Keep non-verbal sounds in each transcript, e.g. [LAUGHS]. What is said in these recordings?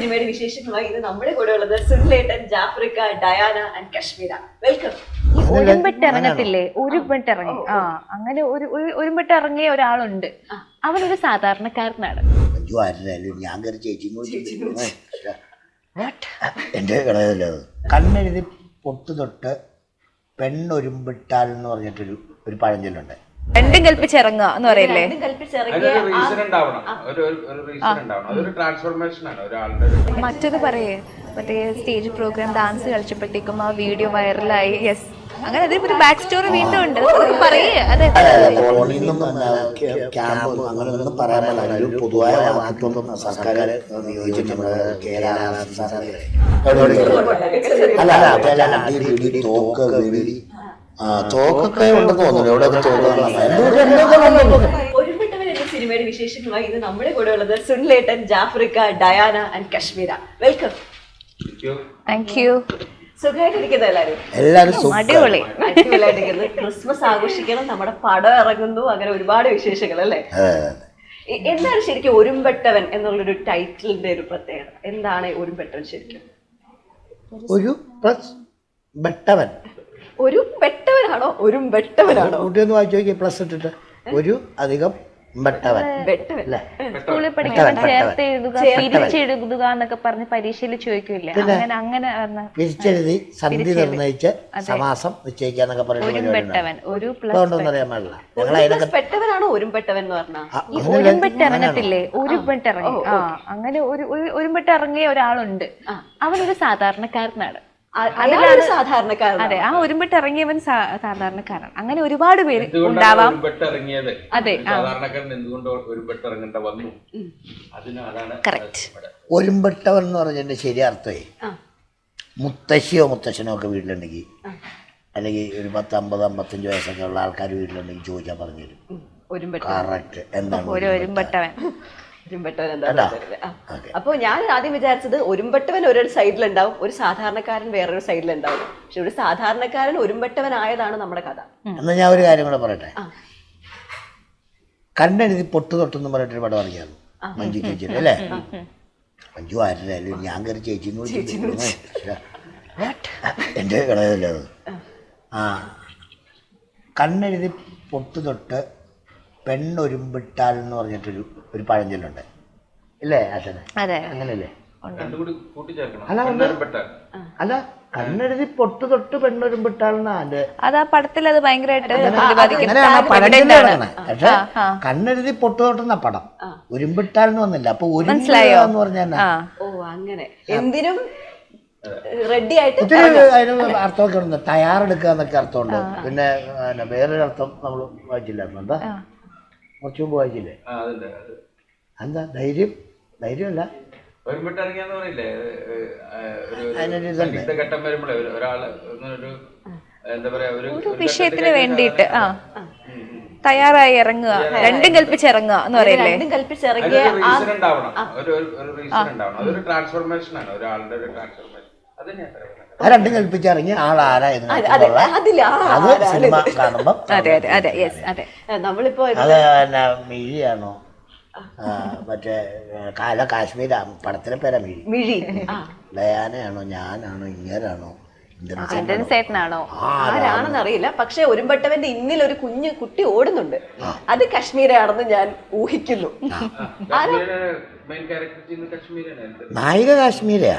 സിനിമയുടെ വിശേഷങ്ങളായി ഇന്ന് നമ്മുടെ കൂടെ ഉള്ളത് സുനിലേട്ടൻ ജാഫ്രിക്ക ഡയാന ആൻഡ് കശ്മീര. വെൽക്കം ഈ ഒരുമ്പെട്ട് ഇറങ്ങത്തില്ലേ? ഒരുമ്പെട്ട് ഇറങ്ങി. ആ അങ്ങനെ ഒരു ഒരു- ഒരുമ്പെട്ട് ഇറങ്ങിയ ഒരാളുണ്ട്. അവനൊരു സാധാരണക്കാരനാണ്. എന്റെ ഞാൻ കളയതല്ലേ അത്. കണ്ണെഴുതി പൊട്ട് തൊട്ട് പെണ്ണൊരുമ്പിട്ടാൽ എന്ന് പറഞ്ഞിട്ടൊരു ഒരു പഴഞ്ചൊല്ലുണ്ട്. രണ്ടും കൽപ്പിച്ച് ഇറങ്ങുക എന്ന് പറയില്ലേ? രണ്ടും കൽപ്പിച്ചിറങ്ങിയ അതിനൊരു റീസൺ ഉണ്ടാവണം. ഒരു ഒരു- ഒരു റീസൺ ഉണ്ടാവണം. അതൊരു ട്രാൻസ്ഫോർമേഷൻ ആണ് ഒരാളുടെ ഒരു മറ്റത് പറയേ. മറ്റേ സ്റ്റേജ് പ്രോഗ്രാം ഡാൻസ് കളിച്ചപ്പോഴത്തേക്കും ആ വീഡിയോ വൈറലായി യെസ് അങ്ങനെ അതിന് ഒരു ബാക്ക് സ്റ്റോറി വീണ്ടും ഉണ്ട്. പറയേ. അതെ കോളനിന്നും ക്യാമ്പ് അങ്ങനെ ഒന്നും പറയാൻ പറ്റില്ല ഒരു പൊതുവായ സർക്കാർ നിയോഗിച്ചിട്ടുണ്ട് കേരള സംസ്ഥാനത്തിലെ അല്ല അല്ല അതല്ല അടി പിടി തോക്ക് വെടി. ആ തോക്കൊക്കെ ഉണ്ടെന്ന് തോന്നുന്നു. എവിടെ തോക്ക് സിനിമയുടെ വിശേഷങ്ങളുമായി ഇന്ന് നമ്മുടെ കൂടെ ഉള്ളത് സുനിലേട്ടൻ ജാഫ്രിക്ക Diana and Kashmira. Welcome thank you സുഖമായിട്ടിരിക്കുന്നത് എല്ലാവരും? എല്ലാരും അടിപൊളി. അടിപൊളിയായിട്ടിരിക്കുന്നത് ക്രിസ്മസ് ആഘോഷിക്കണം നമ്മുടെ പടം ഇറങ്ങുന്നു അങ്ങനെ ഒരുപാട് വിശേഷങ്ങൾ അല്ലേ? എന്താണ് ശരിക്കും ഒരുമ്പെട്ടവൻ എന്നുള്ളൊരു ടൈറ്റിലിന്റെ ഒരു പ്രത്യേകത? എന്താണ് ഒരുമ്പെട്ടവൻ ശരിക്കും? ഒരു പ്ലസ് ബെട്ടവൻ. ഒരു വെട്ടവനാണോ ഒരു വെട്ടവനാണോ കുട്ടിയൊന്ന് വായിച്ചു നോക്കി പ്ലസ് ഇട്ടിട്ട്. ഒരു അധികം വെട്ടവൻ. സ്കൂളിൽ പഠിക്കാൻ ചേർത്ത് എഴുതുക പിരിച്ചെഴുതുക എന്നൊക്കെ പറഞ്ഞ് പരീക്ഷയിൽ ചോദിക്കില്ല. അങ്ങനെ അങ്ങനെ പിരിച്ചെഴുതി സന്ധി നിർണയിച്ച് സമാസം നിശ്ചയിക്കുക എന്നൊക്കെ ഒരുമ്പെട്ടവൻ ഒരു അറിയാൻ പാടില്ല ഞങ്ങൾ. ഒരുമ്പെട്ട് ഇറങ്ങത്തില്ലേ ഒരുമ്പെട്ട് ഇറങ്ങി ആ അങ്ങനെ ഒരു ഒരു- ഒരുമ്പെട്ട് ഇറങ്ങിയ ഒരാളുണ്ട് അവനൊരു സാധാരണക്കാരനാണ്. അതെ ആ ഒരുമ്പെട്ട് ഇറങ്ങിയവൻ സാധാരണക്കാരൻ അങ്ങനെ ഒരുപാട് പേര് ഉണ്ടാവാം. അതെ, ഒരുമ്പെട്ടവൻ എന്ന് പറഞ്ഞതിന്റെ ശരി അർത്ഥമേ. ആ. മുത്തശ്ശിയോ മുത്തശ്ശനോ ഒക്കെ വീട്ടിലുണ്ടെങ്കിൽ അല്ലെങ്കിൽ ഒരു പത്ത് അമ്പത് അമ്പത്തഞ്ച് വയസ്സൊക്കെ ഉള്ള ആൾക്കാർ വീട്ടിലുണ്ടെങ്കിൽ ചോദിച്ചാൽ പറഞ്ഞു തരും. കറക്റ്റ് എന്താണ് അപ്പൊ ഞാൻ ആദ്യം വിചാരിച്ചത് ഒരുമ്പട്ടവൻ ഒരു സൈഡിലുണ്ടാവും ഒരു സാധാരണക്കാരൻ വേറൊരു സൈഡിലുണ്ടാവും. പക്ഷെ ഒരു സാധാരണക്കാരൻ ഒരുമ്പട്ടവൻ ആയതാണ് നമ്മുടെ കഥ. എന്നാൽ ഞാൻ ഒരു കാര്യം കൂടെ പറയട്ടെ? കണ്ടെഴുതി കണ്ണെഴുതി പൊട്ട് തൊട്ടെന്ന് പറഞ്ഞിട്ടൊരു പടം ഇറങ്ങിയായിരുന്നു. മഞ്ജു ചേച്ചി അല്ലേ? മഞ്ജു ആരായാലും ഞാൻ കയറി ചേച്ചി എന്റെ കളയതല്ലേ അത്? ആ. കണ്ണെഴുതി പൊട്ടു തൊട്ട് പെണ്ണൊരുമ്പിട്ടാൽ എന്ന് പറഞ്ഞിട്ടൊരു ഒരു പഴഞ്ചൊല്ലുണ്ട്. ഇല്ലേ ആശനെ? അങ്ങനല്ലേ അല്ല, അല്ല കണ്ണെഴുതി പൊട്ട് തൊട്ട് പെണ്ണൊരുമ്പിട്ടാൽ അത് പടത്തിൽ അത് ഭയങ്കരമായിട്ട് പക്ഷെ കണ്ണെഴുതി പൊട്ട് തൊട്ടുന്ന പടം? ഉരുമ്പിട്ടാൽ എന്ന് വന്നില്ല. അപ്പൊ മനസ്സിലായോ? ഉരുമ്പുക എന്ന്? പറഞ്ഞാൽ ഓ അങ്ങനെ. എന്തിനും റെഡി ആയിട്ട് അതിന് അർത്ഥമൊക്കെ ഉണ്ട്. തയ്യാറെടുക്കുക എന്നൊക്കെ അർത്ഥമുണ്ട്. പിന്നെ പിന്നെ വേറൊരു അർത്ഥം നമ്മൾ വായിച്ചില്ലായിരുന്നു. എന്താ? കുറച്ച് മുമ്പ് വായിച്ചില്ലേ? എന്താ ധൈര്യം? ധൈര്യമല്ല. ഒരു ഒരു ഇതുണ്ട്. ഘട്ടം വരുമ്പോഴേ ഒരു- ഒരാൾ എന്താ പറയാ ഒരു ഒരു വിഷയത്തിന് വേണ്ടിയിട്ട് ആ. തയ്യാറായി ഇറങ്ങുക. രണ്ടും കൽപ്പിച്ച് ഇറങ്ങുക എന്ന് പറയില്ലേ? രണ്ടും ഉണ്ടാവണം. ഒരു ഒരു- ഒരു റീസൺ ഉണ്ടാവണം. അതൊരു ട്രാൻസ്ഫോർമേഷൻ ആണ്. ഒരാളുടെ ഒരു ട്രാൻസ്ഫോർമേഷൻ അത്. ആ രണ്ടും കൽപ്പിച്ചിറങ്ങി ആളാരാ അതെ സിനിമ കാണുമ്പോൾ അതെ അതെ അതെ യെസ് അതെ. നമ്മളിപ്പോ അത് പിന്നെ മിഴിയാണോ? ആ, മറ്റേ കാല കാശ്മീരാ. പടത്തിലെ പേരാ മിഴി. മിഴി. ആ. ഡയാനയാണോ ഞാനാണോ ഇങ്ങനാണോ ഇന്ദ്രൻസ് ആരാണെന്ന് അറിയില്ല പക്ഷെ ഒരുമ്പട്ടവന്റെ ഇന്നിൽ ഒരു കുഞ്ഞു കുട്ടി ഓടുന്നുണ്ട്. അത് കശ്മീരാണെന്ന് ഞാൻ ഊഹിക്കുന്നു. നായിക കാശ്മീരയാ?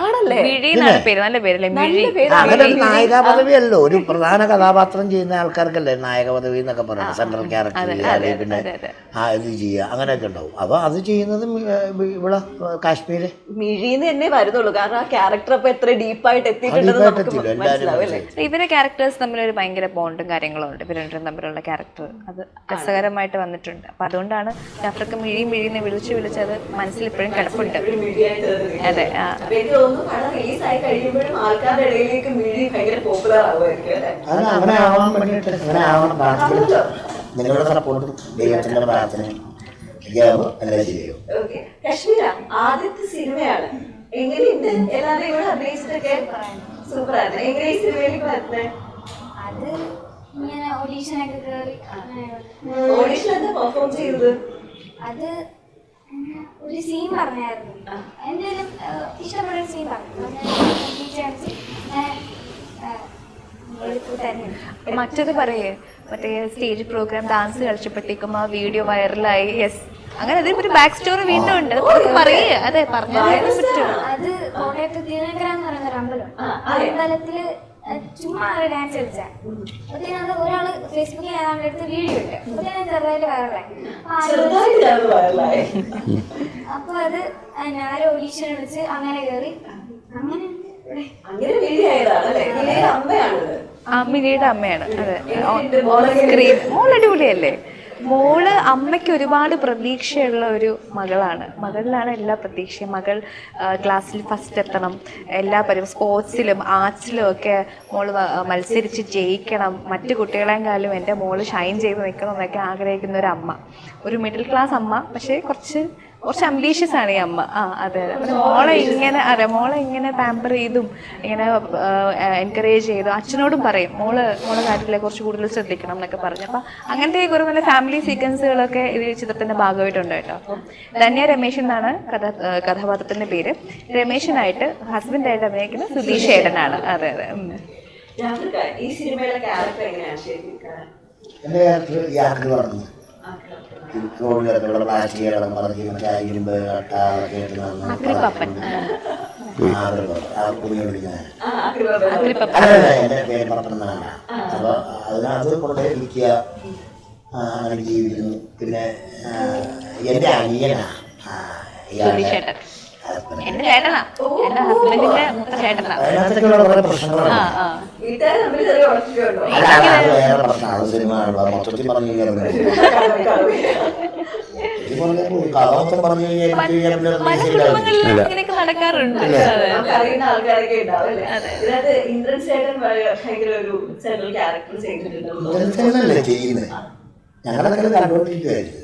ആണല്ലേ? മിഴി എന്നാണ് പേര്. നല്ല പേരല്ലേ മിഴി. നല്ല അങ്ങനെ ഒരു നായിക പദവിയല്ലോ. ഒരു പ്രധാന കഥാപാത്രം ചെയ്യുന്ന ആൾക്കാർക്കല്ലേ നായക പദവി എന്നൊക്കെ പറയുന്നത് സെൻട്രൽ ക്യാരക്ടർ അല്ലെങ്കിൽ പിന്നെ ആ ഇത് ചെയ്യുക അങ്ങനെയൊക്കെ ഉണ്ടാവും. അപ്പൊ അത് ചെയ്യുന്നത് ഇവിടെ കാശ്മീര്? മിഴിന്ന് തന്നെ വരുന്നുള്ളൂ. കാരണം ആ ക്യാരക്ടർ അപ്പൊ എത്ര ഡീപ്പായിട്ട് എത്തിയിട്ടുണ്ടെന്ന് ഇവരെ ക്യാരക്ടേഴ്സ് തമ്മിൽ ഒരു ഭയങ്കര ബോണ്ടും കാര്യങ്ങളും ഉണ്ട് ഇവർ രണ്ടും തമ്മിലുള്ള ക്യാരക്ടർ. അത് രസകരമായിട്ട് വന്നിട്ടുണ്ട്. അപ്പൊ അതുകൊണ്ടാണ് ജാഫർക്ക് മിഴി മിഴിന്ന് വിളിച്ച് വിളിച്ചത് മനസ്സിൽ ഇപ്പോഴും കിടപ്പുണ്ട്. അതെ തോന്നുന്നു. പടം റിലീസ് ആയി കഴിയുമ്പോഴും ആൾക്കാരുടെ ഇടയിലേക്ക് മിഴി ഭയങ്കര പോപ്പുലർ ആവുമായിരിക്കും അല്ലേ? അത് അങ്ങനെ ആവാൻ വേണ്ടിയിട്ട് അങ്ങനെ ആവണം നിങ്ങളുടെ സപ്പോർട്ടും ദൈവത്തിന്റെ പ്രാർത്ഥനയും കശ്മീര ആദ്യത്തെ സിനിമയാണ്. എങ്ങനെയുണ്ട് എല്ലാവരും ഇവിടെ അഭിനയിച്ചിട്ടൊക്കെ? ആയിരുന്നു എങ്ങനെ ഈ സിനിമയിലേക്ക് വരുന്നത് അത് ഇങ്ങനെ ഓഡീഷനൊക്കെ കയറി ഓഡീഷൻ പെർഫോം ചെയ്തത് അത് ഒരു സീൻ പറഞ്ഞായിരുന്നു. എന്തെങ്കിലും ഇഷ്ടപ്പെട്ട ഒരു സീൻ പറഞ്ഞു. മറ്റത് പറയേ. മറ്റേ സ്റ്റേജ് പ്രോഗ്രാം ഡാൻസ് കളിച്ചപ്പോഴത്തേക്കും ആ വീഡിയോ വൈറലായി യെസ് അങ്ങനെ അതിന് ഒരു ബാക്ക് സ്റ്റോറി വീണ്ടും ഉണ്ട്. പറയേ. അതെ പറഞ്ഞു പറ്റും അത് കോട്ടയത്ത് ദീനകര എന്ന് പറയുന്ന ഒരു അമ്പലം. അമ്പലത്തിൽ ചുമ്മാ ഒരു ഡാൻസ് കളിച്ച. അത് ഒരാൾ ഫേസ്ബുക്കിൽ ഏതാണ്ട് എടുത്ത് വീഡിയോ ഇട്ട്. അപ്പത്തേനും ചെറുതായിട്ട് വൈറലായി അപ്പൊ അത് ഞാനൊരു ആരോ ഓഡീഷൻ വിളിച്ച് അങ്ങനെ കയറി അങ്ങനെ. അങ്ങനെ വീഡിയായതാണ് അല്ലേ? വീഡിയോ അമ്മയാണത്. ആ മിനിയുടെ അമ്മയാണ്. അതെ. സ്ക്രീൻ. മോൾ അടിപൊളിയല്ലേ? മോൾ അമ്മയ്ക്ക് ഒരുപാട് പ്രതീക്ഷയുള്ള ഒരു മകളാണ്. മകളിലാണ് എല്ലാ പ്രതീക്ഷയും. മകൾ ക്ലാസ്സിൽ ഫസ്റ്റ് എത്തണം. എല്ലാ പരി സ്പോർട്സിലും ആർട്സിലും ഒക്കെ മോൾ മത്സരിച്ച് ജയിക്കണം. മറ്റു കുട്ടികളെക്കാളും എന്റെ മോൾ ഷൈൻ ചെയ്ത് നിൽക്കണം എന്നൊക്കെ ആഗ്രഹിക്കുന്ന ഒരു അമ്മ. ഒരു മിഡിൽ ക്ലാസ് അമ്മ പക്ഷേ കുറച്ച് കുറച്ച് അംബീഷ്യസ് ആണ് ഈ അമ്മ. ആ അതെ അതെ. പിന്നെ മോളെ ഇങ്ങനെ അതെ മോളെ ഇങ്ങനെ പാമ്പർ ചെയ്തും ഇങ്ങനെ എൻകറേജ് ചെയ്തു അച്ഛനോടും പറയും മോൾ മോളെ കാര്യത്തിലെ കുറച്ച് കൂടുതൽ ശ്രദ്ധിക്കണം എന്നൊക്കെ പറഞ്ഞു. അപ്പം അങ്ങനത്തെ കുറേ നല്ല ഫാമിലി സീക്വൻസുകളൊക്കെ ഇത് ചിത്രത്തിന്റെ ഭാഗമായിട്ടുണ്ട് കേട്ടോ അപ്പം ധന്യ രമേശ് എന്നാണ് കഥ കഥാപാത്രത്തിന്റെ കഥാപാത്രത്തിന്റെ പേര്. രമേശനായിട്ട് ഹസ്ബൻഡായിട്ട് അഭിനയിക്കുന്ന സുധീഷ് ഏട്ടനാണ്. അതെ അതെ. ഈ സിനിമയിലെ ക്യാരക്ടർ എങ്ങനെയാണ് ശരിക്കും? റോഡിലൊക്കെയുള്ള പ്ലാസ്റ്റിക്കുകളും പറഞ്ഞ് മറ്റേ ഇരുമ്പ് കട്ട ഒക്കെ ഇട്ട് എന്റെ പേര് പപ്പൻ എന്നാണ് അപ്പോൾ അതിനകത്ത് കൊണ്ട് ഇരിക്കുക അങ്ങനെ ജീവിക്കുന്നു പിന്നെ എന്റെ അനിയനാ ആ, ഇയാളുടെ. എന്റെ ചേട്ടനാ. എന്റെ ഹസ്ബൻഡിന്റെ മൂത്ത ചേട്ടനാ. അതിനകത്തൊക്കെയുള്ള കുറേ പ്രശ്നങ്ങളുണ്ട് ആ ആ. ചെറിയ ഉടച്ചിട്ടുണ്ടോ അല്ല അല്ല, അത് വേറെ പ്രശ്നമാണ്. സിനിമ കാണുമ്പോൾ മൊത്തത്തിൽ പറഞ്ഞു കഴിഞ്ഞാൽ ഇത് പറഞ്ഞാൽ കഥാപാത്രം പറഞ്ഞു കഴിഞ്ഞാൽ എനിക്ക് ഞാൻ പിന്നെ പല ശരിയാവില്ല. കുടുംബങ്ങളിലും ഇങ്ങനെയൊക്കെ നടക്കാറുണ്ട്. അതെ. നമുക്ക് അറിയുന്ന ആൾക്കാരൊക്കെ ഉണ്ടാവും അല്ലേ? ഇതിനകത്ത് ഇന്ദ്രൻ ചേട്ടൻ ഭയങ്കര ഒരു സെൻട്രൽ ക്യാരക്ടർ ചെയ്തിട്ടുണ്ടെന്ന് ഇങ്ങനത്തെ ചെയ്യുന്നത്? ഞങ്ങളൊക്കെ കണ്ടുകൊണ്ടിരിക്കുവായിരുന്നു.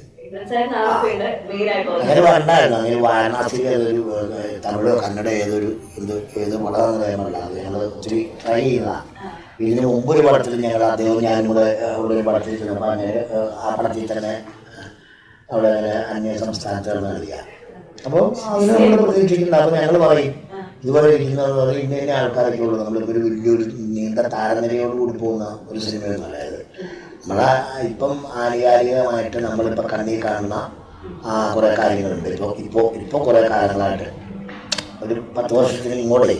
അങ്ങനെ വേണ്ടായിരുന്നു അങ്ങനെ വാരണാസിയിൽ ഏതൊരു തമിഴോ കന്നഡ ഏതൊരു എന്ത് ഏത് പടം പറയുന്നില്ല അത് ഞങ്ങൾ ഒത്തിരി ട്രൈ ചെയ്തതാണ് ഇതിന് മുമ്പ് ഒരു പടത്തിൽ ഞങ്ങൾ അദ്ദേഹം ഞാനും കൂടെ ഒരു പടത്തിൽ ചെന്നപ്പോൾ അങ്ങനെ ആ പടത്തിൽ തന്നെ അവിടെ അന്യ സംസ്ഥാനത്ത് നൽകിയ അപ്പോൾ അതിന് നമ്മൾ പ്രതീക്ഷിക്കുന്നത് അപ്പോൾ ഞങ്ങൾ പറയും ഇതുപോലെ ഇരിക്കുന്നത് ഇന്ന ഇന്ന ആൾക്കാരൊക്കെ ഉള്ളൂ. നമ്മളിപ്പോൾ ഒരു വലിയൊരു നീണ്ട താരനിരയോട് കൂടി പോകുന്ന ഒരു സിനിമയൊന്നും അതായത് നമ്മളെ ഇപ്പം ആനുകാലികമായിട്ട് നമ്മളിപ്പോൾ കണ്ണിൽ കാണുന്ന ആ കുറേ കാര്യങ്ങളുണ്ട്. ഇപ്പോൾ ഇപ്പോൾ ഇപ്പോൾ കുറേ കാലങ്ങളായിട്ട്. ഒരു പത്ത് വർഷത്തിന് ഇങ്ങോട്ടേ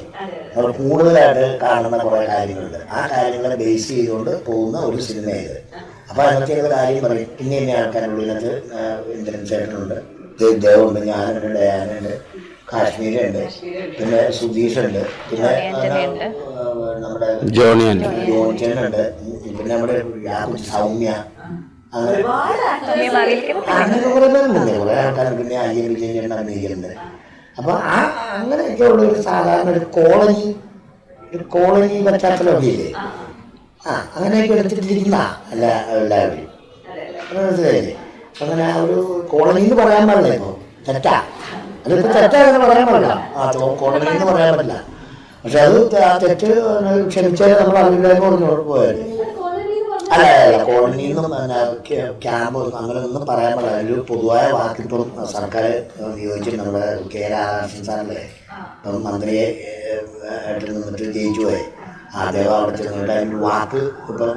നമ്മൾ കൂടുതലായിട്ട് കാണുന്ന കുറേ കാര്യങ്ങളുണ്ട്. ആ കാര്യങ്ങളെ ബേസ് ചെയ്തുകൊണ്ട് പോകുന്ന ഒരു സിനിമയത് അപ്പോൾ അതിനകത്ത് ഒരു കാര്യം പറയും. ഇന്ന ഇന്ന ആൾക്കാരുള്ള ഇതിനകത്ത് ഇന്ദ്രൻ ചേട്ടനുണ്ട്. ദേ- ദേവുണ്ട് ഞാനുണ്ട് ഡയാനുണ്ട് കാശ്മീരുണ്ട് പിന്നെ സുധീഷുണ്ട് പിന്നെ നമ്മുടെ ജോണിയുണ്ട്. ജോണിച്ചേനുണ്ട് പിന്നെ നമ്മുടെ യാക്കു സൗമ്യ. അങ്ങനെ ഒരുപാട് സമയം മാറിയിരിക്കുന്നു അങ്ങനെ കുറെ പേരുണ്ട് കുറെ ആൾക്കാർ പിന്നെ അയ്യൻ വിജയൻ ചേട്ടൻ അഭിനയിക്കുന്നുണ്ട് അപ്പൊ ആ അങ്ങനെയൊക്കെ ഉള്ള ഒരു സാധാരണ ഒരു കോളനി ഒരു കോളനി പശ്ചാത്തലമൊക്കെ ഇല്ലേ ആ. അങ്ങനെയൊക്കെ എടുത്തിട്ടിരിക്കുന്ന അല്ല എല്ലാവരും. മനസ്സിലായില്ലേ? അങ്ങനെ ആ ഒരു കോളനി എന്ന് പറയാൻ പാടില്ല ഇപ്പൊ. തെറ്റാ. അതിപ്പോ തെറ്റാ എന്ന് പറയാൻ പാടില്ല. ആ കോളനി എന്ന് പറയാൻ പറ്റില്ല പക്ഷെ അത് തെറ്റ് ക്ഷമിച്ചാൽ നമ്മൾ അതിലേക്ക് പറഞ്ഞു പോയാലേ. അല്ല അല്ല കോളനിന്നും ക്യാമ്പ് അങ്ങനെ ഒന്നും പറയാൻ പാടില്ല. ഒരു പൊതുവായ വാക്കിപ്പം സർക്കാർ നിയോഗിച്ചിട്ട് നമ്മുടെ കെ രാധാകൃഷ്ണൻ ഇപ്പം മന്ത്രിയെ ആയിട്ട് നിന്നിട്ട് ജയിച്ചു പോയി. അദ്ദേഹം അവിടെ ചെന്നിട്ട് അതിന്റെ വാക്ക് ഇപ്പം.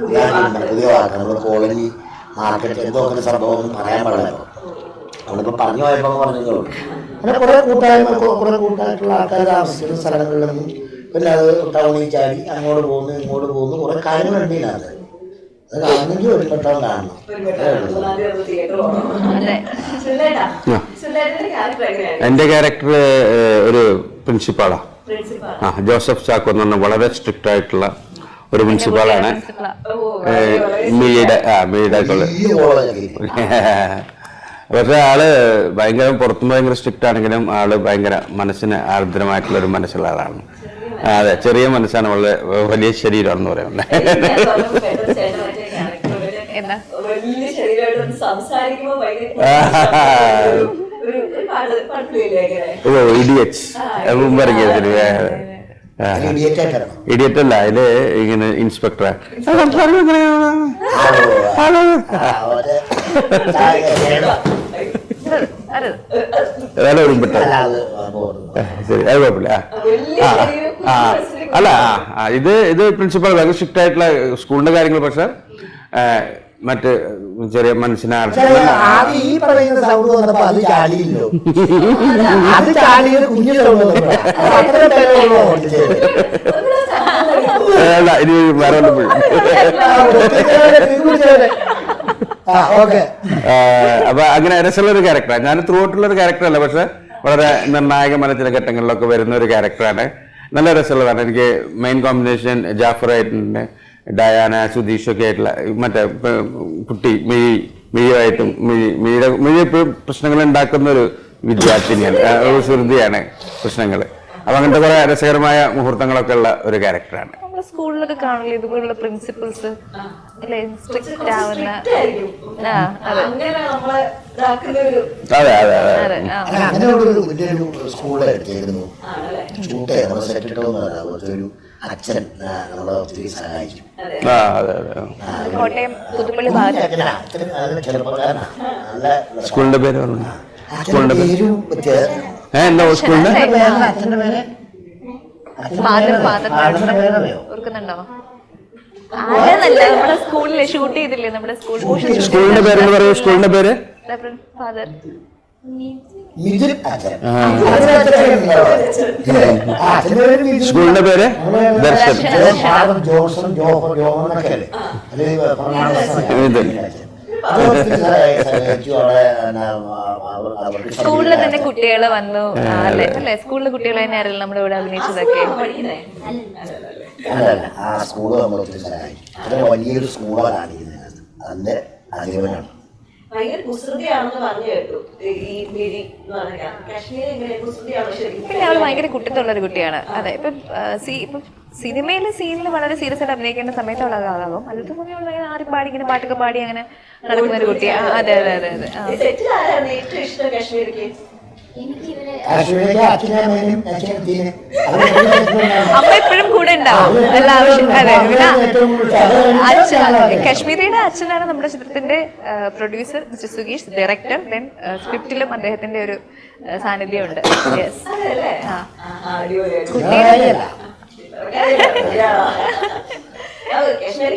പുതിയ വാക്ക് നമ്മൾ കോളനി മാർക്കറ്റ് എന്തോ അങ്ങനെ സംഭവം ഒന്നും പറയാൻ പാടില്ല. നമ്മളിപ്പോൾ പറഞ്ഞു പോയപ്പോൾ പറഞ്ഞതേ ഉള്ളൂ അങ്ങനെ കുറേ കൂട്ടായ്മ കുറെ കുറേ കൂട്ടായിട്ടുള്ള ആൾക്കാർ താമസിക്കുന്ന സ്ഥലങ്ങളിലൊന്നും പിന്നെ അത് ടൗണിൽ ചാടി അങ്ങോട്ട് പോകുന്നു ഇങ്ങോട്ട് പോകുന്നു കുറേ കാര്യങ്ങളുണ്ട് ഇതിനകത്ത് അത്. കാണണമെങ്കിൽ ഒരു കാണണം സുല്ലേട്ടാ സുല്ലേട്ടന്റെ ക്യാരക്ടർ ഒരു പ്രിൻസിപ്പാളാ ആ. ജോസഫ് ചാക്കോ എന്ന് പറഞ്ഞ വളരെ സ്ട്രിക്റ്റ് ആയിട്ടുള്ള ഒരു പ്രിൻസിപ്പാളാണ് മിയുടെ ആ. മിയുടെ [LAUGHS] പക്ഷെ ആൾ ഭയങ്കര പുറത്തും ഭയങ്കര സ്ട്രിക്റ്റ് ആണെങ്കിലും ആൾ ഭയങ്കര മനസ്സിന് ആർദ്രമായിട്ടുള്ള ഒരു മനസ്സുള്ള ആളാണ്. അതെ ചെറിയ മനസ്സാണ് വളരെ വലിയ ശരീരമാണെന്ന് പറയുന്നത് എന്താ വലിയ ശരീരമായിട്ട് സംസാരിക്കുമ്പോ ഇഡിയറ്റ് അല്ല അതിൽ ഇങ്ങനെ ഇൻസ്പെക്ടർ അല്ല ശരി അത് കുഴപ്പമില്ല. ആ. ആ ആ അല്ല ആ, ആ ഇത് ഇത് പ്രിൻസിപ്പൽ ഭയങ്കര സ്ട്രിക്റ്റ് ആയിട്ടുള്ള സ്കൂളിന്റെ കാര്യങ്ങൾ പക്ഷെ മറ്റ് ചെറിയ മനുഷ്യനാർക്ക് ചില ഈ പറയുന്ന സൗണ്ട് വന്നപ്പോ അത് ചാടിയില്ലോ. അത് ചാടിയത് കുഞ്ഞു സൗണ്ട് ഇനി വേറെ അപ്പൊ അങ്ങനെ രസമുള്ള ഒരു ക്യാരക്ടറാണ് ഞാൻ ത്രൂ ഔട്ടുള്ള ഒരു ക്യാരക്ടർ അല്ല പക്ഷെ വളരെ നിർണായകമായ ചില ഘട്ടങ്ങളിലൊക്കെ വരുന്ന ഒരു ക്യാരക്ടറാണ് നല്ല രസമുള്ളതാണ്. എനിക്ക് മെയിൻ കോമ്പിനേഷൻ ജാഫർ ആയിട്ടുണ്ട്. ഡയാന സുധീഷൊക്കെ ആയിട്ടുള്ള മറ്റേ കുട്ടി മിഴി മിഴിയായിട്ടും മിഴി മിഴിയുടെ മിഴി എപ്പോഴും പ്രശ്നങ്ങൾ ഉണ്ടാക്കുന്ന ഒരു വിദ്യാർത്ഥിനിയാണ് ഒരു ശ്രുതിയാണ് പ്രശ്നങ്ങൾ അപ്പൊ അങ്ങനത്തെ കുറെ രസകരമായ മുഹൂർത്തങ്ങളൊക്കെ ഉള്ള ഒരു ക്യാരക്ടറാണ്. നമ്മുടെ സ്കൂളിലൊക്കെ കാണില്ലേ ഇതുപോലുള്ള പ്രിൻസിപ്പൽസ് അല്ലെ സ്ട്രിക്റ്റ് ആവുന്ന അതെ. അതെ അതെ അങ്ങനെ ഒരു വലിയൊരു ഷൂട്ട് നമ്മുടെ സെറ്റ് ഇട്ടൊന്നുമല്ല അവിടുത്തെ ഒരു അച്ഛൻ നമ്മളെ ഒത്തിരി സഹായിച്ചു ആ അതെ അതെ. കോട്ടയം പുതുപ്പള്ളി ഭാഗത്ത്. അച്ഛനാ, അച്ഛൻ നല്ല ചെറുപ്പക്കാരനാ [LAUGHS] നല്ല സ്കൂളിന്റെ പേര് പറഞ്ഞു. അച്ഛന്റെ പേരും. വ്യത്യാസം ഏഹ് എന്താ സ്കൂളിന്റെ? അച്ഛന്റെ പേര് ഫാദർ ഫാദർ ഫാദറിന്റെ പേരറിയോ ഓർക്കുന്നുണ്ടോ ആരെന്നല്ല നമ്മുടെ സ്കൂളിൽ ഷൂട്ട് ചെയ്തില്ലേ നമ്മുടെ സ്കൂൾ സ്കൂളിന്റെ പേര് പറയൂ സ്കൂളിന്റെ പേര്? ഫാദർ. സ്കൂളിന്റെ പേര്? ദർശൻ. സ്കൂളിലെ സ്കൂളിൽ തന്നെ കുട്ടികളെ വന്നു. അല്ലെ? സ്കൂളിലെ കുട്ടികൾ തന്നെയായിരുന്നു നമ്മുടെ ഇവിടെ അഭിനയിച്ചതൊക്കെ? അല്ലല്ല ആ സ്കൂൾ നമ്മൾ ഒത്തിരി സഹായിച്ചു അത് വലിയൊരു സ്കൂളാണ് കാണിക്കുന്നത് അതിന്റെ അധിപനാണ് ഭയങ്കര കുസൃതിയാണെന്ന് പറഞ്ഞു കേട്ടു. ഈ മിഴി എന്ന് പറഞ്ഞാൽ കാശ്മീർ എങ്ങനെ കുസൃതിയാണോ ശരിക്കും പിന്നെ ഭയങ്കര കുട്ടിത്തുള്ള ഒരു കുട്ടിയാണ്. അതെ ഇപ്പൊ സീ ഇപ്പൊ സിനിമയിലെ സീനിൽ വളരെ സീരിയസ് ആയിട്ട് അഭിനയിക്കേണ്ട സമയത്ത് അവൾ അതാകും. അതിലത്തെ സമയം അവൾ ഇങ്ങനെ ആറി പാടി ഇങ്ങനെ പാട്ടൊക്കെ പാടി അങ്ങനെ നടക്കുന്ന ഒരു കുട്ടിയാണ്. അതെ അതെ അതെ അതെ. ആ. സെറ്റിൽ ആരായിരുന്നു ഏറ്റവും ഇഷ്ടം കശ്മീരിക്ക്? കാശ്മീരിലെ അച്ഛനെത്തിനെ അമ്മ എപ്പോഴും കൂടെ ഉണ്ടാവും എല്ലാ കശ്മീരിയുടെ അച്ഛനാണ് നമ്മുടെ ചിത്രത്തിന്റെ പ്രൊഡ്യൂസർ മിസ്റ്റർ സുഗീഷ്. ഡയറക്ടർ ദെൻ സ്ക്രിപ്റ്റിലും അദ്ദേഹത്തിന്റെ ഒരു സാന്നിധ്യം ഉണ്ട് യെസ്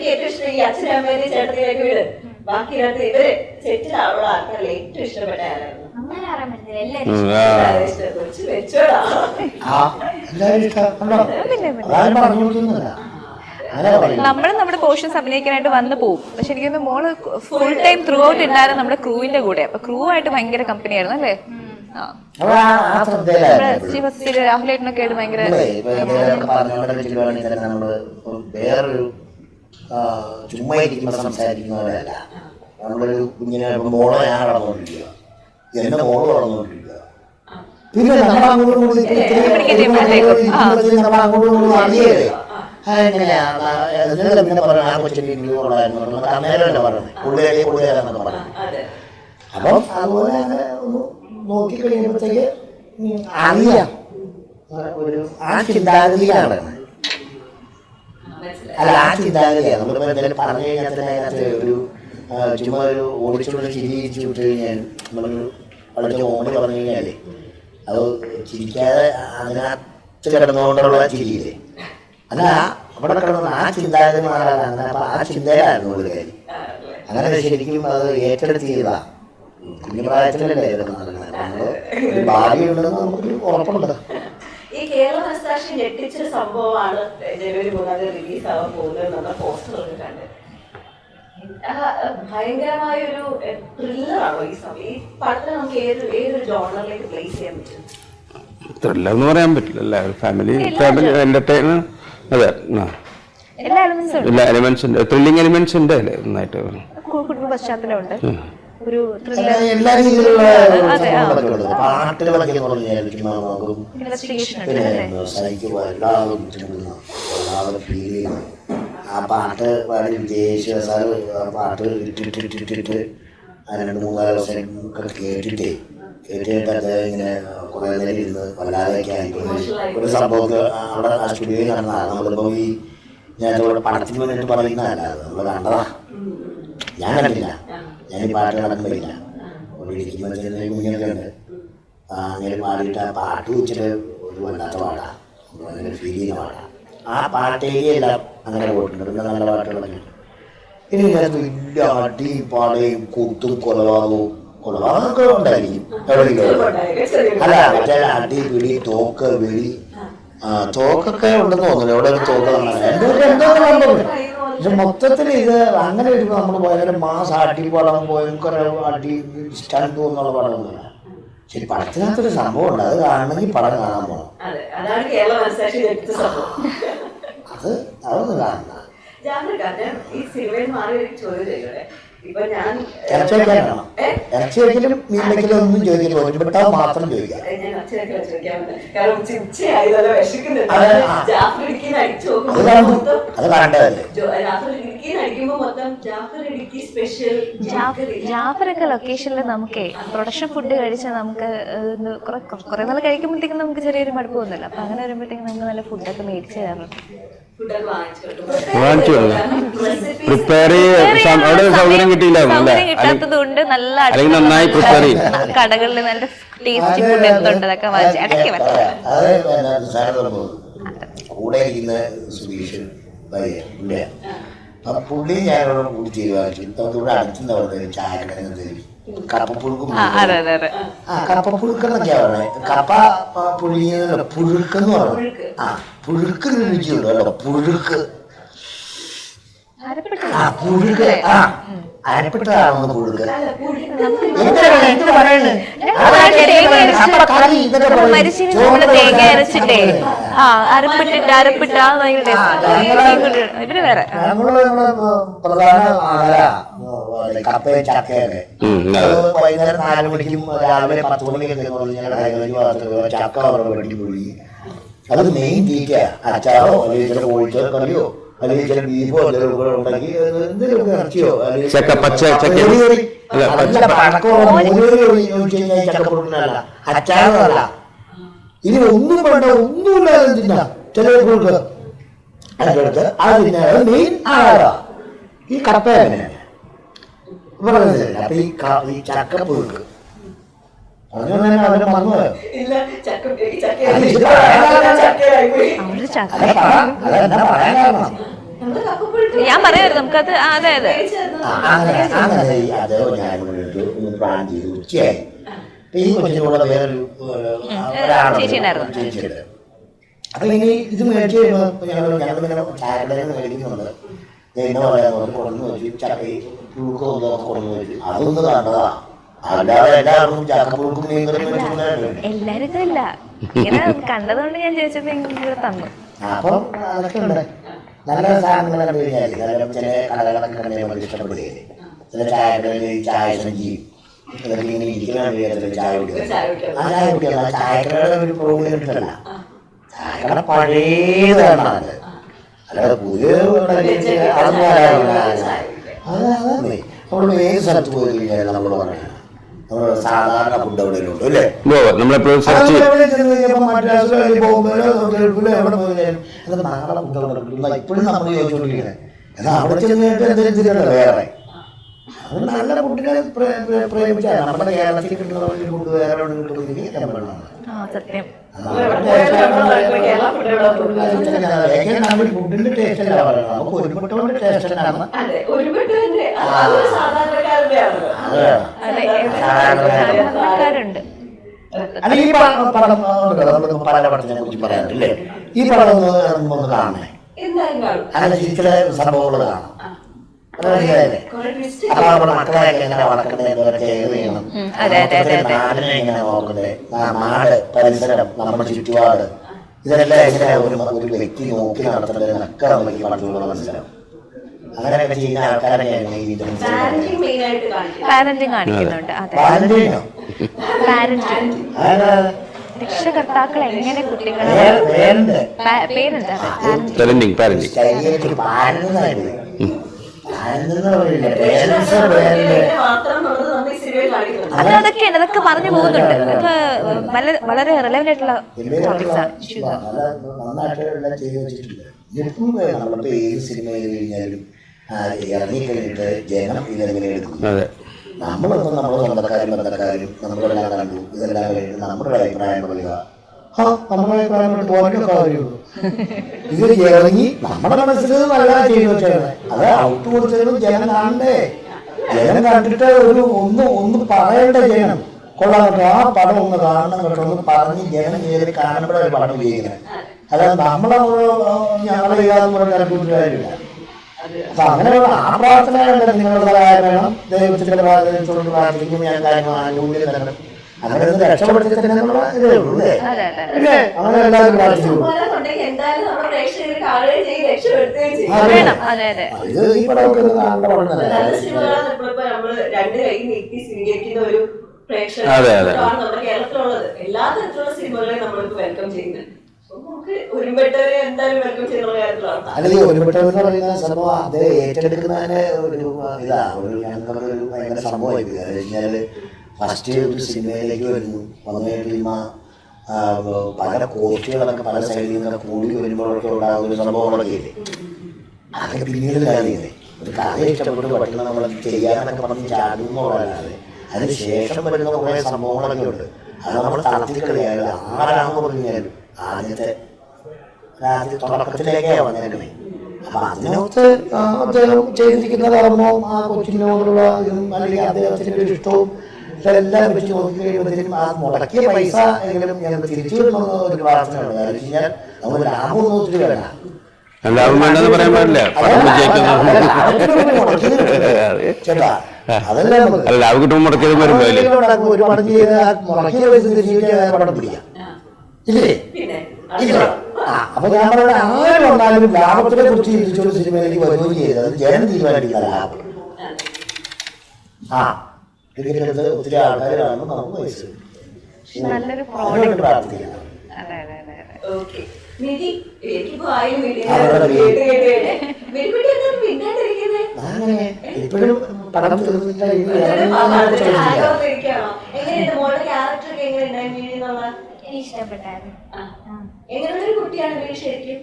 ഏറ്റവും ഇഷ്ടം ഈ അച്ഛനും അമ്മേനെയും ചേട്ടത്തിലേക്ക് വീട്. ബാക്കി രണ്ട് ഇവർ സെറ്റിലുള്ള ആൾക്കാരിൽ ഏറ്റവും ഇഷ്ടപ്പെട്ട ആരായിരുന്നു? നമ്മൾ നമ്മുടെ പോർഷൻസ് അഭിനയിക്കാനായിട്ട് വന്നു പോകും പക്ഷെ എനിക്ക് മോൾ ഫുൾ ടൈം ത്രൂ ഔട്ട് ഉണ്ടായിരുന്നു നമ്മുടെ ക്രൂവിന്റെ കൂടെ. അപ്പൊ ക്രൂ ആയിട്ട് ഭയങ്കര കമ്പനി ആയിരുന്നു അല്ലേ? രാഹുലേട്ടനൊക്കെ ആയിട്ട് ഭയങ്കര വേറൊരു ചുമ്മാ ഇരിക്കുമ്പോൾ സംസാരിക്കുന്നവരല്ല നമ്മളൊരു കുഞ്ഞിനെ മോളെ ഞാൻ കടന്നുകൊണ്ടിരിക്കുക എന്റെ മോൾ കടന്നുകൊണ്ടിരിക്കുക പിന്നെ നമ്മൾ അങ്ങോട്ടും ഇരിക്കുമ്പോഴത്തേക്കും നമ്മൾ അങ്ങോട്ടും അറിയല്ലേ എന്നിട്ട് പിന്നെ പറഞ്ഞു ആ കൊച്ചിന്റെ ഇന്റർവ്യൂ ഉള്ളായിരുന്നു നമുക്ക് അന്നേരമല്ലേ പറഞ്ഞത് പുള്ളിയാളി പുള്ളിയാലെന്നൊക്കെ പറഞ്ഞു അപ്പം അതുപോലെ അങ്ങനെ ഒന്ന് നോക്കി കഴിയുമ്പോഴത്തേക്ക് അറിയാം ഒരു ആ ചിന്താഗതിയിലാണ് അല്ല ആ ചിന്താഗതിയാണ് നമ്മളിപ്പോ എന്തെങ്കിലും പറഞ്ഞു കഴിഞ്ഞാൽ തന്നെ അതിനകത്ത് ഒരു ചുമ്മാ ഒരു ഓടിച്ചുകൊണ്ട് ചിരിച്ചു വിട്ട് കഴിഞ്ഞാൽ നമ്മളൊരു വളരെ ഓടി പറഞ്ഞു കഴിഞ്ഞാലേ അത് ചിരിക്കാതെ അതിനകത്ത് കിടന്നുകൊണ്ടുള്ള ചിരിയില്ലേ? അല്ല അവിടെ കിടന്ന ആ ചിന്താഗതി മാറാതെ അങ്ങനെ അപ്പൊ ആ ചിന്തയിലായിരുന്നു ഒരു കാര്യം. അങ്ങനെ ശരിക്കും അത് ഏറ്റെടുത്ത് ചെയ്താ കുഞ്ഞു പ്രായത്തിലല്ലേ നമ്മൾ നമുക്കൊരു ഉറപ്പുണ്ട്. കേരള മനസ്സാക്ഷി ഞെട്ടിച്ചൊരു സംഭവമാണ് ജനുവരി മൂന്നാം തീയതി റിലീസ് ആവാൻ പോകുന്നത് നമ്മുടെ പോസ്റ്ററൊക്കെ കണ്ട്. ഭയങ്കരമായ ഒരു ത്രില്ലറാണോ ഈ സമയം ഈ പടത്തെ നമുക്ക് ഏത് ഏതൊരു ജോണറിലേക്ക് പ്ലേസ് ചെയ്യാൻ പറ്റും? ത്രില്ലർ എന്ന് പറയാൻ പറ്റില്ല. അല്ലേ ഫാമിലി ഫാമിലി എന്റർടൈനർ അതെ എല്ലാ എലമെന്റ്സും ഉണ്ട്. എല്ലാ എലിമെന്റ്സ് ഉണ്ട്. ത്രില്ലിംഗ് എലിമെന്റ്സ് ഉണ്ട്. അല്ലേ നന്നായിട്ട് കുടുംബ പശ്ചാത്തലമുണ്ട്. ഒരു എല്ലാ- രീതിയിലുള്ള ആ. പാട്ടുകളൊക്കെ പിന്നെ സഹിക്കുക എല്ലാവരും എല്ലാവരും ഫീൽ ചെയ്യുന്നു. പാട്ട് പാടി വിജയിച്ച സാറ് ആ പാട്ട് ഇട്ടിട്ടിട്ടിട്ടിട്ട് രണ്ട് മൂന്നാൽ ദിവസം ഒക്കെ കേട്ടിട്ടേ കേട്ടിട്ട് അദ്ദേഹം ഇങ്ങനെ കുറേ നേരം ഇരുന്ന് വല്ലാതെയൊക്കെ ആയിപ്പോയി. ഒരു സംഭവമൊക്കെ അവിടെ ആ സ്റ്റുഡിയോയിൽ നടന്നതാണ് നമ്മളിപ്പോൾ ഈ ഞാൻ ഇവിടെ പടത്തിന് വേണ്ടിയിട്ട് പറയുന്നതല്ല നമ്മൾ കണ്ടതാ. ഞാൻ കണ്ടില്ല ഞാൻ പാട്ട് നടക്കുന്നില്ല ഇരിക്കുമ്പോൾ ചെറിയ അങ്ങനെ പാടിയിട്ട് ആ പാട്ട് വെച്ചിട്ട് ഒരു വല്ലാത്ത പാടാം. ഭയങ്കര ഫീൽ ചെയ്യുന്ന പാടാ. ആ പാട്ടേക്ക് എല്ലാം അങ്ങനെ പോയിട്ടുണ്ട്. പിന്നെ നല്ല പാട്ടുകളൊക്കെ ഇതിനകത്ത് വലിയ അടി പാടയും കൂത്തും കൊലപാതകവും കൊലപാതകമൊക്കെ ഉണ്ടായിരിക്കും. എവിടെയെങ്കിലും അല്ല മറ്റേ അടി പിടി തോക്ക് വെളി ആ തോക്കൊക്കെ ഉണ്ടെന്ന് തോന്നുന്നു. എവിടെ ഒരു തോക്ക് എന്തൊക്കെ പക്ഷെ മൊത്തത്തിൽ ഇത് അങ്ങനെ വരുമ്പോൾ നമ്മൾ ഭയങ്കര മാസ് അടി പടം ഭയങ്കര അടി സ്റ്റണ്ട് എന്നുള്ള പടമൊന്നുമില്ല ശരി പടത്തിനകത്തൊരു സംഭവം ഉണ്ട് അത് കാണണമെങ്കിൽ പടം കാണാൻ പോകണം അതെ അതൊന്നും കാണണം. ഈ സിനിമയിൽ മാറി ഒരു ചോദ്യം ചെയ്യട്ടെ ഇപ്പൊ ഞാൻ ഇറച്ചി വയ്ക്കാനാണോ ഇറച്ചി വയ്ക്കലും മീൻ വയ്ക്കലും ഒന്നും ചോദിക്കില്ല മാത്രം ചോദിക്കാം. അതെ, ജാഫറൊക്കെ ലൊക്കേഷനിൽ നമുക്ക് പ്രൊഡക്ഷൻ ഫുഡ് കഴിച്ചാൽ നമുക്ക് കുറെ നാൾ കഴിക്കുമ്പോഴത്തേക്കും നമുക്ക് ചെറിയൊരു മടുപ്പ് തോന്നില്ല അപ്പൊ അങ്ങനെ വരുമ്പോഴത്തേക്കും നമുക്ക് നല്ല ഫുഡൊക്കെ മേടിച്ച് തരാറുണ്ട് ഫുഡൊക്കെ വാങ്ങിച്ചു പ്രിപ്പയർ അവിടെ സൗകര്യം കിട്ടിയില്ലായിരുന്നു നല്ല അല്ലെങ്കിൽ നന്നായി പ്രിപ്പയർ ചെയ്യും. കടകളിൽ നല്ല ടേസ്റ്റി ഫുഡ് എന്തുണ്ട് അതൊക്കെ വാങ്ങിച്ച് ഇടയ്ക്ക്. കൂടെ ഇരിക്കുന്ന അപ്പൊ പുള്ളി ഞാനോട് കൂടി തീരുമാനിച്ചു അടുത്തുനിന്ന് അവിടെ ചായക്കടയിൽ തരും കപ്പപ്പുഴുക്കും ആ അതെ അതെ അതെ. ആ കപ്പപ്പുഴുക്ക് എന്നൊക്കെയാ പറയുന്നത് കപ്പ പുഴുങ്ങിയതല്ല പുഴുക്കെന്ന് പറഞ്ഞു ആ പുഴുക്ക് രുചിയുണ്ട് കേട്ടോ. പുഴുക്ക്. ആ പുഴുക്ക്. ആ അരപ്പെട്ടതാണെന്ന് പുഴുക്ക്. എന്ത് നമ്മൾ തേങ്ങ അരച്ചിട്ടേ ആ അരപ്പിട്ടിട്ട് അരപ്പിട്ട് ആ ഭയങ്കര. ഇവർ വേറെ. പ്രധാന ചക്കയൊക്കെ. വൈകുന്നേരം നാല് മണിക്കും രാവിലെ പത്ത് മണിക്കൊക്കെ ഞങ്ങളുടെ ചക്ക വെട്ടി പൊഴി അത് മെയിൻ തീറ്റ അച്ചാറോ അല്ലെങ്കിൽ കറിയോ ചില ബീഫോ എന്തെങ്കിലും കൂടെ ഉണ്ടെങ്കിൽ എന്തെങ്കിലും ഇറച്ചിയോ നല്ല ഒഴിച്ച് കഴിഞ്ഞാൽ ചക്കപ്പുഴുക്കിനല്ല അച്ചാറല്ല ഇനി ഒന്നും വേണ്ട ഒന്നുമില്ലാതെ തിന്നാം. ചില കൂടുതൽ അതിന്റെ അടുത്ത് അത് തിന്നാ മെയിൻ ആഹാര ഈ കപ്പ പറഞ്ഞില്ലേ? അപ്പൊ ഈ ക- ഈ ചക്കപ്പുഴുക്ക്. പറഞ്ഞു തന്നെ അവരെ ഇല്ല ചക്ക ചക്ക ചക്കയായി പോയി അവർ ചക്ക അല്ല പറ. അതെന്താ പറയാൻ കാരണം? നമ്മൾ കപ്പപ്പുഴുക്ക് ഞാൻ പറയായിരുന്നു നമുക്കത് ആ, അതെ അതെ. ആ, അങ്ങനെ അങ്ങനെ ഈ അത് ഞാൻ ഒന്ന് പ്ലാൻ ചെയ്തു. ഉച്ചയായി. അപ്പൊ ഈ കൊച്ചിനോട് വേറൊരു ഏഹ്, ഒരാളുണ്ട്. ചേച്ചിയുണ്ട്. അപ്പൊ ഇത് മേടിച്ച് കഴിയുമ്പോൾ ഞങ്ങൾ ഞങ്ങളിങ്ങനെ ചായക്കടയിൽ നിന്ന് മേടിക്കുന്നുണ്ട്. കൊണ്ടു കൊണ്ടു അതൊന്ന് കണ്ടതാ അല്ലാതെ എല്ലാവർക്കും ചക്കപ്പുഴുക്കും ഇങ്ങനെ കണ്ടതുകൊണ്ട് ഞാൻ ചോദിച്ചപ്പോ ഇവിടെ തന്നു അപ്പം അതൊക്കെ ഉണ്ട് നല്ല സാധനങ്ങൾ കണ്ടു കഴിഞ്ഞാൽ നല്ല ചില കടകളൊക്കെ കണ്ടു നമുക്ക് ഇഷ്ടപ്പെടുകയില്ലേ ചില ചായക്കടയിൽ ഈ ചായ സഞ്ചിയും ഇതൊക്കെ ഇങ്ങനെ ഇരിക്കുന്ന വിചാരത്തിൽ ചായ കുടിക്കുക ചായ കുടിക്കുക. ആ ചായ കുടിക്കുക ആ ചായക്കടയുടെ ഒരു പ്രോബ്ലം കിട്ടില്ല ചായക്കട പഴയതാണ് അത് അല്ലാതെ പുതിയ അതാണ് നമ്മൾ ഏത് സ്ഥലത്ത് പോയി നമ്മൾ പറയണം നമ്മൾ സാധാരണ ഫുഡ് അല്ലേ? നമ്മളെപ്പോഴും സെർച്ച് ഇപ്പോഴും നമ്മൾ ചോദിച്ചുകൊണ്ടിരിക്കുന്നത് എന്നാൽ അവിടെ ചെന്ന് കഴിഞ്ഞിട്ട് എന്തെങ്കിലും തിരിയണ്ട വേറെ. അത് നല്ല ഫുഡിനെ പ്രേ- പ്രേമിച്ചാൽ നമ്മുടെ കേരളത്തിൽ കിട്ടുന്ന ഫുഡ് വേറെ എവിടെ നമ്മൾ സത്യം. ഫുഡിന്റെ ടേസ്റ്റ് അല്ല പറയുന്നത് നമുക്ക് തന്നെയാണ് സാധാരണക്കാരുണ്ട്. അല്ല ഈ പടം പടം നമ്മൾ പല പടത്തിനെ കുറിച്ച് പറയാറില്ലേ? ഈ പടം ഒന്ന് ഇറങ്ങുമ്പോൾ കാണണേ അങ്ങനെ ചില സംഭവങ്ങൾ കാണാം. അപ്പൊ നമ്മുടെ മക്കളെയൊക്കെ എങ്ങനെ വളർത്തുന്നത് എന്നുവരെ കെയർ ചെയ്യണം ഉം, അതെ, അതെ, അതെ, അതെ. നാടിനെ എങ്ങനെ നോക്കുന്നത്. നാട് പരിസരം നമ്മുടെ ചുറ്റുപാട്. ഇതെല്ലാം എങ്ങനെ ഒരു ഒരു വ്യക്തി നോക്കി നടത്തുന്നത് എന്നൊക്കെ നമുക്ക് പടത്തിലൂടെ മനസ്സിലാവും അങ്ങനെയൊക്കെ ചെയ്യുന്ന ആൾക്കാരെ ഈ പാരന്റിങ് കാണിക്കുന്നുണ്ട്. രക്ഷകർത്താക്കൾ എങ്ങനെ കുട്ടികളെ പേരെന്താ പാരന്റിങ് പാരന്റിങ് സിനിമയിൽ കാണിക്കുന്നുണ്ട് അതൊക്കെ പറഞ്ഞു പോകുന്നുണ്ട്. അതൊക്കെ വളരെ വളരെ റെലവെന്റ് ആയിട്ടുള്ള ഇറങ്ങിക്കഴിഞ്ഞിട്ട് ജനം ഇതെങ്ങനെ എടുക്കും? അതെ. നമ്മളൊക്കെ നമ്മുടെ സ്വന്തക്കാരും ബന്ധക്കാരും നമ്മളെല്ലാം കണ്ടു. ഇതെല്ലാം കഴിഞ്ഞ് നമ്മുടെ അഭിപ്രായം പറയുക. ആ കൊണ്ട് പോകാനൊക്കെ കാര്യമുള്ളൂ. ഇത് ഇറങ്ങി നമ്മുടെ മനസ്സിൽ നല്ല ചെയ്തു വെച്ചാണ് അത് ഔട്ട് കൊടുത്തതിനും ജനം കാണണ്ടേ? ജനം കണ്ടിട്ട് ഒരു ഒന്ന് ഒന്ന് പറയണ്ട ജനം. കൊള്ളാം ആ പടം ഒന്ന് കാണണം കേട്ടോ. ഒന്ന് പറഞ്ഞ് ജനം കയറി കാണുമ്പോഴൊരു പടം ചെയ്യുന്നത് അതായത് നമ്മളെ ഞങ്ങളെ ചെയ്യാതെ പറഞ്ഞ കാര്യമില്ല. അപ്പൊ അങ്ങനെയുള്ള ആ പ്രാർത്ഥന നിങ്ങളുടെ സഹായം വേണം. ദൈവത്തിന്റെ പ്രാർത്ഥന ഞാൻ കാര്യങ്ങൾ ആനുകൂല്യം തരണം ഇതേ ഉള്ളൂ അല്ലേ അതെ അതെ അങ്ങനെ എല്ലാവരും പ്രാർത്ഥിച്ചു വേണം. ഇത് ഈ പടം അതെ, അതെ. പറയുന്ന സംഭവം അത് ഏറ്റെടുക്കുന്നതിന് ഒരു ഇതാ ഒരു ഞങ്ങൾക്ക് ഒരു ഭയങ്കര സംഭവമായി പോയി. അത് കഴിഞ്ഞാൽ ഫസ്റ്റ് ഒരു സിനിമയിലേക്ക് വരുന്നു. വന്നു കഴിയുമ്പോൾ പല കോസ്റ്റുകളൊക്കെ പല സൈഡിൽ നിന്നൊക്കെ കൂടി വരുമ്പോഴൊക്കെ ഉണ്ടാകുന്ന ഒരു സംഭവങ്ങളൊക്കെ ഇല്ലേ? അതൊക്കെ പിന്നീട് കാര്യമില്ലേ ഒരു കഥ ഇഷ്ടപ്പെട്ട് പെട്ടെന്ന് നമ്മൾ ചെയ്യാനൊക്കെ പറഞ്ഞ് ചാടുന്നതല്ലാതെ അതിന് ശേഷം വരുന്ന കുറേ സംഭവങ്ങളൊക്കെ ഉണ്ട്. അത് നമ്മൾ തളർത്തിക്കളിയായാലും ആരാണെന്ന് പറഞ്ഞാലും ആദ്യത്തെ ആദ്യ അതിനകത്ത് അദ്ദേഹം ചെയ്തിരിക്കുന്ന കർമ്മവും ആ കൊച്ചിനോടുള്ള ഇതും അല്ലെങ്കിൽ അദ്ദേഹത്തിന്റെ ഒരു ഇഷ്ടവും ഇതെല്ലാം വെച്ച് നോക്കി കഴിയുമ്പോഴത്തേക്കും ആ മുടക്കിയ പൈസ എങ്കിലും ഞങ്ങൾക്ക് തിരിച്ചു കിട്ടണമെന്ന് ഒരു പ്രാർത്ഥനയുണ്ട് കാരണം വെച്ച് കഴിഞ്ഞാൽ ലാഭമൊന്നും ഒത്തിരി വേണ്ട. ലാഭം വേണ്ടെന്ന് പറയാൻ പാടില്ല. പടം വിജയിക്കുന്നു ചേട്ടാ അതല്ല അല്ല ലാഭം കിട്ടുമ്പോൾ മുടക്കിയത് വരുമ്പോ ഒരു പടം ചെയ്ത് ആ മുടക്കിയ പൈസ തിരിച്ചു കിട്ടിയാൽ പടം പിടിക്കാം. ഇല്ലേ? പിന്നെ ഇല്ല? അപ്പൊ ഞാൻ പറയുന്നത് ആരും വന്നാലും ലാഭത്തിനെ കുറിച്ച് ചിന്തിച്ചൊരു സിനിമയിലേക്ക് വരുകയും ചെയ്തത് ജനം തീരുമാനിക്കുന്ന ലാഭം. ആ ഇതിനകത്ത് ഒത്തിരി ആൾക്കാർ കാണുമ്പോൾ നമുക്ക് പൈസ കിട്ടും. ഇപ്പോഴും പടം കുട്ടിയാണ് വീട് ശരിക്കും?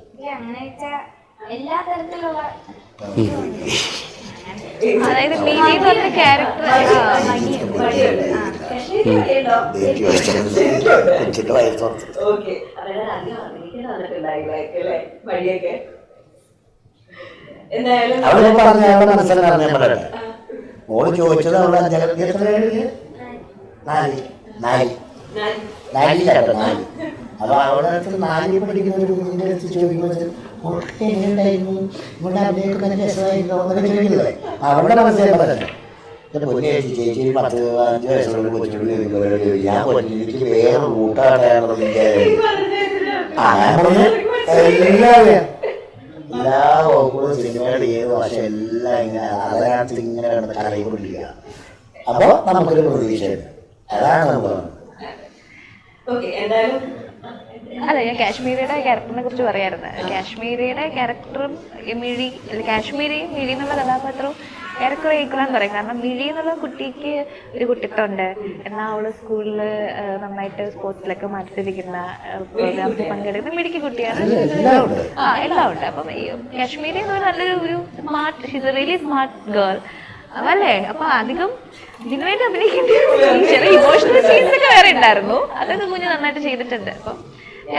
എനിക്ക് അങ്ങനെ വെച്ചാ എല്ലാ തരത്തിലുള്ള അതായത് മിനി എന്ന് പറഞ്ഞ ക്യാരക്ടർ അവൾ പറഞ്ഞ അവളുടെ മനസ്സിലാണ് ഓൾ ചോദിച്ചത് ക്ലാസ് നാല്. നാല്. അപ്പൊ ഒരു കുഞ്ഞിന്റെ അടുത്ത് ചോദിക്കുമ്പോൾ "മോൾക്ക് എങ്ങനെയുണ്ടായിരുന്നു? ഇവിടെ അഭിനയൊക്കെ നല്ല രസമായിരുന്നു? എന്നൊക്കെ ചോദിക്കില്ലേ അവളുടെ മനസ്സിലായി പറഞ്ഞത് എന്റെ പൊന്നെ ചേച്ചി ചേച്ചി ഒരു പത്ത് അഞ്ച് വയസ്സുള്ള കൊച്ചിനോട് ചോദിക്കുമ്പോൾ ചോദിക്കും, ഞാൻ പൊന്നെ എനിക്ക് വേറെ റൂട്ടാണെന്ന് ആ ഞാൻ പറഞ്ഞു എല്ലാവരും എല്ലാ വകുപ്പുകളും സിനിമയുടെ ഏത് വർഷം എല്ലാം ഇങ്ങനെ അതിനകത്ത് ഇങ്ങനെ കിടന്ന് കറയിക്കൊണ്ടിരിക്കുക അപ്പോൾ നമുക്കൊരു പ്രതീക്ഷയുണ്ട്. അതാണ് നമ്മൾ പറഞ്ഞത് ഓക്കെ എന്തായാലും അല്ല ഞാൻ കാശ്മീരിയുടെ ക്യാരക്ടറിനെ കുറിച്ച് പറയായിരുന്നു. കാശ്മീരിയുടെ ക്യാരക്ടറും മിഴി അല്ല കാശ്മീരിയും മിഴി എന്നുള്ള കഥാപാത്രവും ഏറെക്കുറെ ഈക്വലാന്ന് പറയും. കാരണം മിഴി എന്നുള്ള കുട്ടിക്ക് ഒരു കുട്ടിത്തമുണ്ട് എന്നാൽ അവൾ സ്കൂളിൽ നന്നായിട്ട് സ്പോർട്സിലൊക്കെ മത്സരിക്കുന്ന പ്രോഗ്രാംസിൽ പങ്കെടുക്കുന്ന മിടിക്ക് കുട്ടിയാണ്. ആ എല്ലാം ഉണ്ട് അപ്പം കാശ്മീരി എന്ന് പറഞ്ഞാൽ നല്ലൊരു ഒരു smart she's really smart girl അല്ലേ അപ്പൊ അധികം ഇതിനു വേണ്ടി അഭിനയിക്കേണ്ടി ചില ഇമോഷണൽ സീൻസ് ഒക്കെ വേറെ ഉണ്ടായിരുന്നു. അതൊക്കെ കുഞ്ഞ് നന്നായിട്ട് ചെയ്തിട്ടുണ്ട്. അപ്പം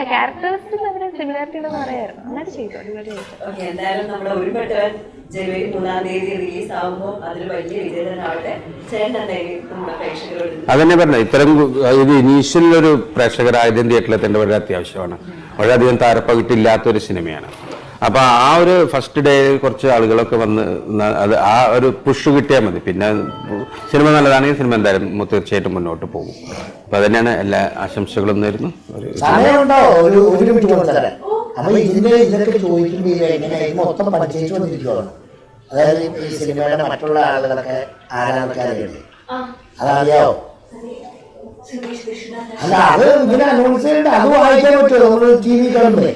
ക്യാരക്ടേഴ്സിൽ അവരെ സിമിലാരിറ്റി ഉണ്ടെന്ന് പറയായിരുന്നു. നന്നായിട്ട് ചെയ്തു അടിപൊളിയായിട്ട് ഓക്കെ എന്തായാലും നമ്മുടെ ഒരുപെട്ടവൻ ജനുവരി മൂന്നാം തീയതി റിലീസ് അതിൽ വലിയ വിജയനാവട്ടെ അതന്നെ പറഞ്ഞ ഇത്തരം ഇത് ഇനീഷ്യൽ ഒരു തിയേറ്ററിൽ തന്നെ വളരെ അത്യാവശ്യമാണ്. വളരെയധികം താരപ്പകിട്ടില്ലാത്തൊരു സിനിമയാണ്. അപ്പൊ ആ ഒരു ഫസ്റ്റ് ഡേ കുറച്ച് ആളുകളൊക്കെ വന്ന് അത് ആ ഒരു പുഷ് കിട്ടിയാൽ മതി. പിന്നെ സിനിമ നല്ലതാണെങ്കിൽ സിനിമ എന്തായാലും തീർച്ചയായിട്ടും മുന്നോട്ട് പോകും. അപ്പൊ അതന്നെയാണ് എല്ലാ ആശംസകളും നേരുന്നു. ഒരു സമയമുണ്ടോ ഒരു ഒരു മിനിറ്റ് കൊടുത്തരാൻ അപ്പൊ ഇതിന്റെ ഇതൊക്കെ ചോദിക്കുമ്പോൾ ഇത് എങ്ങനെ ഇത് മൊത്തം പഠിച്ചു വന്നിരിക്കുകയാണ് അതായത് ഈ സിനിമയുടെ മറ്റുള്ള ആളുകളൊക്കെ ആരാധനക്കാരുണ്ട് അതറിയാവോ? അല്ല അത് ഇങ്ങനെ അനൗൺസ് ചെയ്യേണ്ട അത് വായിക്കാൻ പറ്റുമോ? നമ്മൾ ടി വി കാണുമ്പോഴേ.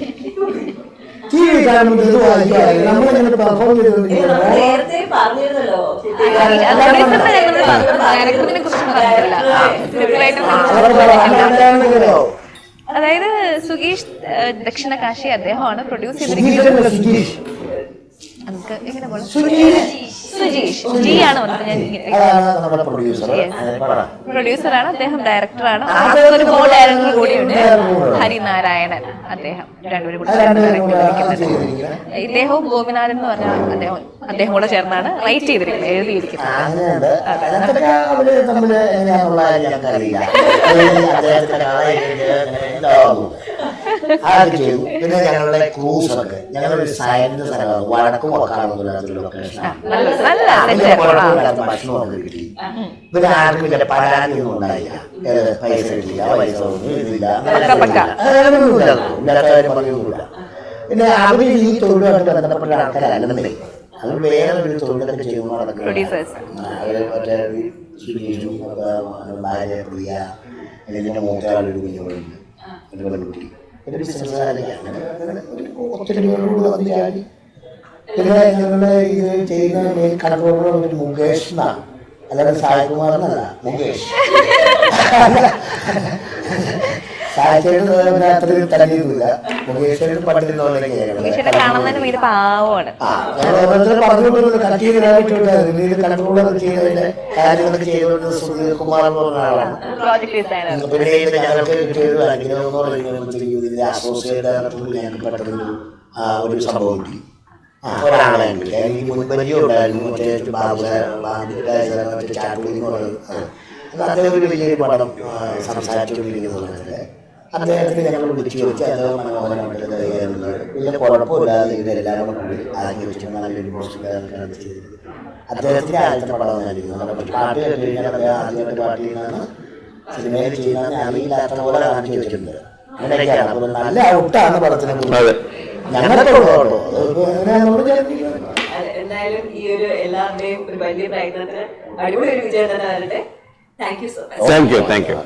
പെർഫോം അതായത് സുഗീഷ് ദക്ഷിണകാശി ദക്ഷിണ കാശി അദ്ദേഹമാണ് പ്രൊഡ്യൂസ് ചെയ്തിരിക്കുന്നത്. നമുക്ക് എങ്ങനെ സുജീഷ് ജി ആണ് ഞാൻ പ്രൊഡ്യൂസറാണ് അദ്ദേഹം ഡയറക്ടറാണ് ഒരു കോ ഡയറക്ടർ കൂടിയുണ്ട് ഹരിനാരായണൻ അദ്ദേഹം രണ്ടുപേരും കൂടി ഇദ്ദേഹവും ഗോപിനാഥൻ എന്ന് പറഞ്ഞ അദ്ദേഹം അദ്ദേഹം കൂടെ ചേർന്നാണ് റൈറ്റ് ചെയ്തിരിക്കുന്നത് എഴുതിയിരിക്കുന്നത് അതൊക്കെ ചെയ്തു. പിന്നെ ഞങ്ങളുടെ ക്രൂസ് ഒക്കെ. ഞങ്ങളൊരു സയൻസ് സ്ഥലമാണ്. വടക്കും വക്കാണെന്നുള്ള ലൊക്കേഷനാണ് കിട്ടി പിന്നെ ആർക്കും ഇല്ല. പരാതിയൊന്നും ഉണ്ടായില്ല. പൈസ കിട്ടില്ല പൈസ ഒന്നും ഇതില്ല. അങ്ങനെയൊന്നുമില്ല. പറഞ്ഞൊന്നുമില്ല പിന്നെ അവർ ഈ തൊഴിലുമായിട്ട് ബന്ധപ്പെട്ട ആൾക്കാരല്ലെന്നേ അവർ വേറെ ഒരു തൊഴിലൊക്കെ ചെയ്യുമ്പോൾ മറ്റേ ഭാര്യ പ്രിയ ഇതിന്റെ മൂത്താളൊരു കുഞ്ഞുങ്ങളുണ്ട്. ഒരു പെൺകുട്ടി. ഒരു ബിസിനസ്സുകാരൊക്കെ അങ്ങനെ അങ്ങനെ ഒരു ഒത്തിരികളോട് വന്ന് ചാടി. പിന്നെ ഞങ്ങളുടെ ഇത് ചെയ്യുന്ന മെയിൻ ഒരു മുകേഷ് എന്നാണ്. അല്ലാതെ സായികുമാർ എന്നല്ല മുകേഷ്. പറഞ്ഞുകൊണ്ടിരുന്നത് കൺട്രോളർ കാര്യങ്ങളൊക്കെ സുധീർ കുമാർ എന്ന് പറഞ്ഞ ആളാണ്. പ്രോജക്ട് ഡിസൈനർ പിന്നെ ഇത് ഞങ്ങൾക്ക് കിട്ടിയത് അനുഗ്രഹം എന്ന് പറയുമ്പോഴത്തേക്കും ഇതിന്റെ അസോസിയേറ്റ് ഡയറക്ടറിൽ ഞങ്ങൾക്ക് പെട്ടെന്ന് ഒരു സംഭവം കിട്ടി. ഒരാളെ കിട്ടി. എനിക്ക് മുൻപരിചയം ഉണ്ടായിരുന്നു മറ്റേ ബാബു ബാബുരാജ് മറ്റേ ചാട്ടുളി എന്ന് പറയുന്നത്. അത് അദ്ദേഹം ഒരു വലിയൊരു പടം ആ, സംസാരിച്ചുകൊണ്ടിരിക്കുന്നത് അദ്ദേഹത്തിന് ഞങ്ങൾ വിളിച്ചു വെച്ച് അദ്ദേഹം മനോഹരമായിട്ട് വലിയ കുഴപ്പമില്ലാതെ ഇതെല്ലാം കൂടി ആദ്യം വെച്ച് നല്ലൊരു പോസ്റ്റ് ചെയ്തത് അദ്ദേഹത്തിന്റെ ആദ്യത്തെ പടം നമ്മുടെ പാട്ട് കേട്ട് കഴിഞ്ഞാൽ അദ്ദേഹം ആദ്യമായിട്ട് പാട്ട് ചെയ്യുന്നതാണ് സിനിമയിൽ ചെയ്യുന്നതെന്ന് അറിയില്ലാത്ത പോലെ കാണിച്ചു വെച്ചിട്ടുണ്ട്. അങ്ങനെയൊക്കെയാണ്. അപ്പോൾ നല്ല ഔട്ടാണ് പടത്തിനെ എങ്ങനെയാണെന്നുള്ളത് ഞാൻ അല്ല, എന്തായാലും ഈ ഒരു എല്ലാവരുടെയും ഒരു വലിയ പ്രയത്നത്തിന് അടിപൊളി ഒരു വിജയം തന്നെ വരട്ടെ. Thank you so much thank you thank you